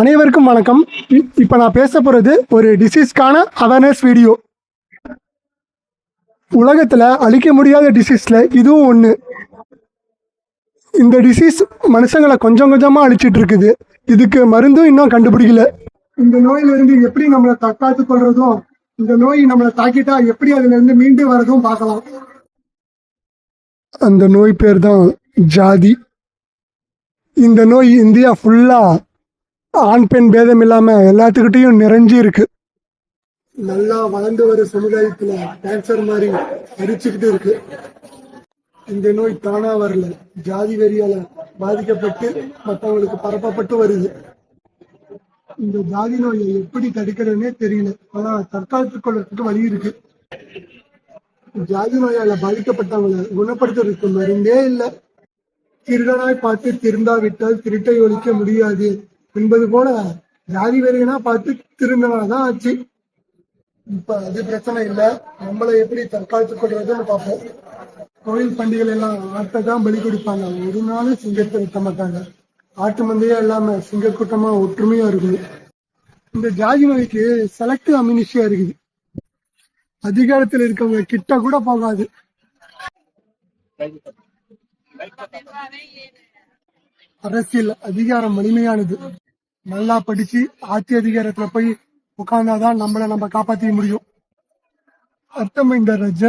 அனைவருக்கும் வணக்கம். இப்போ நான் பேச போகிறது ஒரு டிசீஸ்க்கான அவேர்னஸ் வீடியோ உலகத்தில் அழிக்க முடியாத டிசீஸில் இதுவும் ஒன்று இந்த டிசீஸ் மனுஷங்களை கொஞ்சம் கொஞ்சமாக அழிச்சிட்டு இருக்குது. இதுக்கு மருந்தும் இன்னும் கண்டுபிடிக்கல. இந்த நோயிலிருந்து எப்படி நம்மளை தற்காத்து கொள்றதும் இந்த நோய் நம்மளை தாக்கிட்டா எப்படி அதுலேருந்து மீண்டு வரதும் பார்க்கலாம். அந்த நோய் பேர் தான் ஜாதி. இந்த நோய் இந்தியா ஃபுல்லாக ஆண் பெண் பேதம் இல்லாம எல்லாத்துக்கிட்டையும் நிறைஞ்சு இருக்கு. நல்லா வளர்ந்து வர சமுதாயத்துல கேன்சர் மாதிரி அரிச்சுக்கிட்டு இருக்கு. இந்த நோய் தானா வரல. ஜாதி வெறியால பாதிக்கப்பட்டு மற்றவங்களுக்கு பரப்பப்பட்டு வருது. இந்த ஜாதி நோயை எப்படி தடுக்கிறதுனே தெரியல. ஆனா தற்காத்துக் கொள்றதுக்கு வழி இருக்கு. ஜாதி நோயால பாதிக்கப்பட்டவங்களை குணப்படுத்துறதுக்கு மருந்தே இல்லை. திருடனாய் பார்த்து திருந்தாவிட்டால் திருட்டை ஒழிக்க முடியாது. என்பது போல ஜாதி வெறியனா பார்த்து திருந்தனாதான் ஆச்சு. இப்ப அது பிரச்சனை இல்லை. நம்மளை எப்படி தற்காத்துக் கொள்வதுன்னு பார்ப்போம். கோயில் பண்டிகைகள் எல்லாம் ஆட்டை தான் பலி கொடுப்பாங்க. ஒரு நாளும் சிங்கத்தை விட்ட மாட்டாங்க. ஆட்டு மந்தையா இல்லாம சிங்க கூட்டமா ஒற்றுமையா இருக்குது. இந்த ஜாதி மொழிக்கு செலக்டிவ் அமினிஷியா இருக்குது. அதிகாரத்தில் இருக்கவங்க கிட்ட கூட போகாது. அரசியல் அதிகாரம் வலிமையானது. நல்லா படிச்சு ஆட்சி அதிகாரத்துல போய் உட்கார்ந்தாதான் நம்மள நம்ம காப்பாத்திக்க முடியும். அர்த்தம் இந்த ரஜ